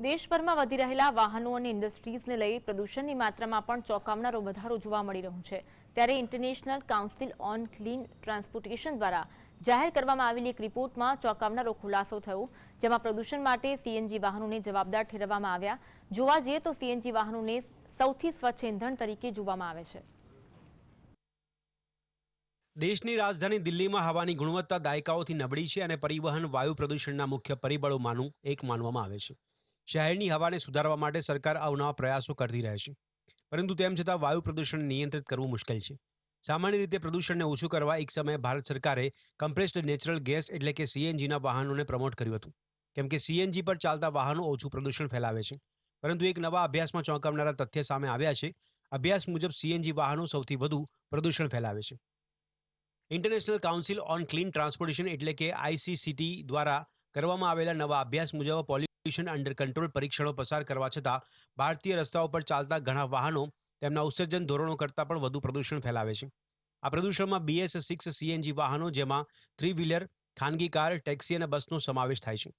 દેશભરમાં વધી રહેલા વાહનો અને ઇન્ડસ્ટ્રીઝને લઈ પ્રદૂષણની માત્રામાં પણ ચોંકાવનારો વધારો જોવા મળી રહ્યો છે. ત્યારે international council on clean transportation દ્વારા જાહેર કરવામાં આવેલી એક રિપોર્ટમાં ચોંકાવનારો ખુલાસો થયો, જેમાં પ્રદૂષણ માટે સીએનજી વાહનોને જવાબદાર ઠેરવવામાં આવ્યા. જોવા જઈએ તો સીએનજી વાહનોને સૌથી સ્વચ્છ ઇંધણ તરીકે જોવામાં આવે છે. દેશની રાજધાની દિલ્હીમાં હવાની ગુણવત્તા દાયકાઓથી નબળી છે અને પરિવહન, વાયુ પ્રદૂષણના મુખ્ય પરિબળોમાંનું એક માનવામાં આવે છે. શહેરની હવાને સુધારવા માટે સરકાર અવનવા પ્રયાસો કરતી રહે છે. પરંતુ તેમ છતાં વાયુ પ્રદૂષણ નિયંત્રિત કરવું મુશ્કેલ છે. સામાન્ય રીતે પ્રદૂષણને ઓછું કરવા એક સમયે ભારત સરકારે કમ્પ્રેસ્ડ નેચરલ ગેસ એટલે કે સીએનજીના વાહનોને પ્રમોટ કર્યું હતું. કેમ કે સીએનજી પર ચાલતા વાહનો ઓછું પ્રદૂષણ ફેલાવે છે. પરંતુ એક નવા અભ્યાસમાં ચોંકાવનારા તથ્ય સામે આવ્યા છે. અભ્યાસ મુજબ સીએનજી વાહનો સૌથી વધુ પ્રદૂષણ ફેલાવે છે. International council on clean transportation એટલે કે આઈસીસીટી દ્વારા કરવામાં આવેલા નવા અભ્યાસ મુજબ પોલ્યુશન અંડર કંટ્રોલ પરીક્ષણો પસાર કરવા છતાં ભારતીય રસ્તાઓ પર ચાલતા ઘણા વાહનો તેમના ઉત્સર્જન ધોરણો કરતાં પણ વધુ પ્રદૂષણ ફેલાવે છે. આ પ્રદૂષણમાં બીએસ સિક્સ સીએનજી વાહનો જેમાં થ્રી વ્હીલર ખાનગી કાર ટેક્સી અને બસનો સમાવેશ થાય છે.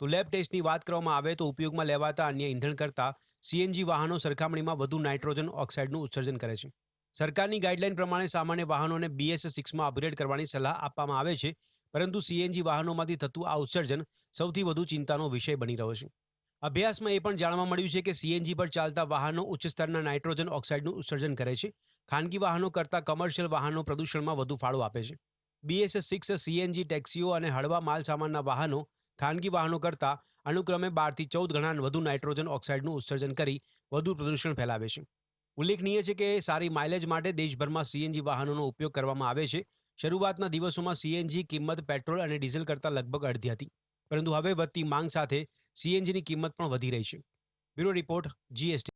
તો લેબ ટેસ્ટની વાત કરવામાં આવે તો ઉપયોગમાં લેવાતા અન્ય ઇંધણ કરતાં સીએનજી વાહનો સરખામણીમાં વધુ નાઇટ્રોજન ઓક્સાઇડનું ઉત્સર્જન કરે છે. સરકારની ગાઈડલાઇન પ્રમાણે સામાન્ય વાહનોને બીએસ સિક્સમાં અપગ્રેડ કરવાની સલાહ આપવામાં આવે છે. પરંતુ સીએનજી વાહનોમાંથી થતું આ ઉત્સર્જન સૌથી વધુ ચિંતાનો વિષય બની રહ્યો છે. અભ્યાસમાં એ પણ જાણવા મળ્યું છે કે સીએનજી પર ચાલતા વાહનો ઉચ્ચ સ્તરના નાઇટ્રોજન ઓક્સાઇડનું ઉત્સર્જન કરે છે. ખાનગી વાહનો કરતાં કમર્શિયલ વાહનો પ્રદૂષણમાં વધુ ફાળો આપે છે. બીએસ સિક્સ સીએનજી ટેક્સીઓ અને હળવા માલસામાનના વાહનો ખાનગી વાહનો કરતાં અનુક્રમે બારથી ચૌદ ગણા વધુ નાઇટ્રોજન ઓક્સાઇડનું ઉત્સર્જન કરી વધુ પ્રદૂષણ ફેલાવે છે. ઉલ્લેખનીય છે કે સારી માઇલેજ માટે દેશભરમાં સીએનજી વાહનોનો ઉપયોગ કરવામાં આવે છે. શરૂઆતના દિવસોમાં સીએનજી કિંમત પેટ્રોલ અને ડીઝલ કરતાં લગભગ અડધી હતી. પરંતુ હવે વધતી માંગ સાથે સીએનજીની કિંમત પણ વધી રહી છે. Bureau report GST